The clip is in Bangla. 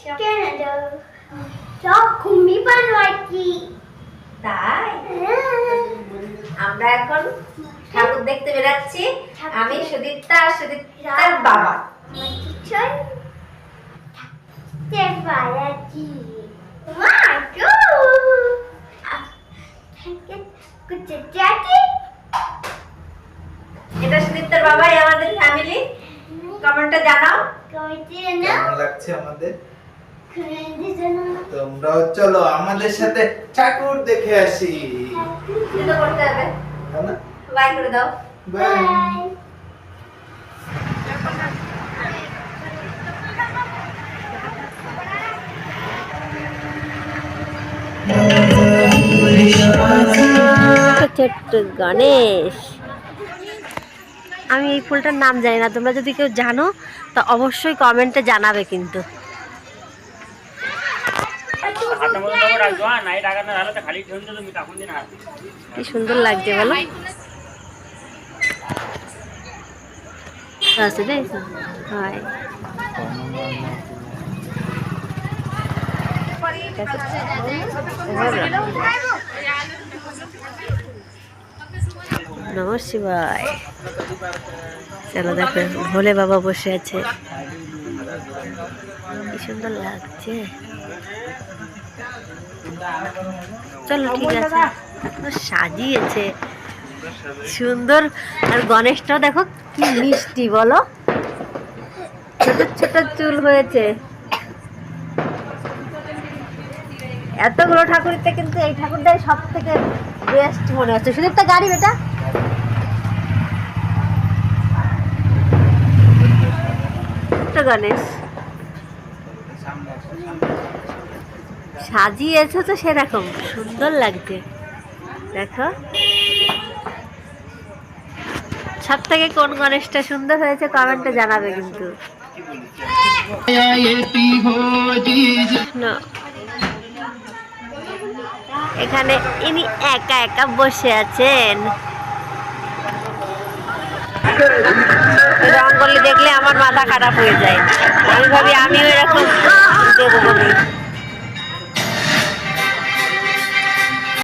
Canada. খুবই ভালো তাই আমরা এখন ঠাকুর দেখতে বেরাচ্ছি আমি সুদীপ্তা, সুদীপ্তার বাবা. এটা সুদীপ্তার বাবাই আমাদের ফ্যামিলি কমেন্টে জানাও কেমন লাগছে আমাদের তোমরাও চলো আমাদের সাথে ঠাকুর দেখে আসি। এটা করতে হবে। বাই করে দাও। বাই ছোট্ট গণেশ। আমি এই ফুলটার নাম জানি না তোমরা যদি কেউ জানো তা অবশ্যই কমেন্টে জানাবে কিন্তু। কি সুন্দর লাগছে বলো? আসে রে হয়। নমঃ চলো দেখো, ভোলে বাবা বসে আছে। কি সুন্দর লাগছে। চলো, ঠিক আছে। সাজিয়েছে সুন্দর। আর গণেশটাও দেখো, কি মিষ্টি, বলো। ছোট ছোট চুল হয়েছে। এতগুলো ঠাকুরিতে কিন্তু এই ঠাকুরটাই সব থেকে বেস্ট মনে হচ্ছে। শুধু একটা গাড়ি বেটা গণেশ। সাজিয়েছো তো সেরকম। সুন্দর লাগছে। দেখো। সব থেকে কোন গণেশটা সুন্দর হয়েছে কমেন্টে জানাবে কিন্তু। এখানে ইনি একা একা বসে আছেন। রঙ্গলি দেখলে আমার মাথা খারাপ হয়ে যায়। আমি ভাবি আমিও এরকম দেবো।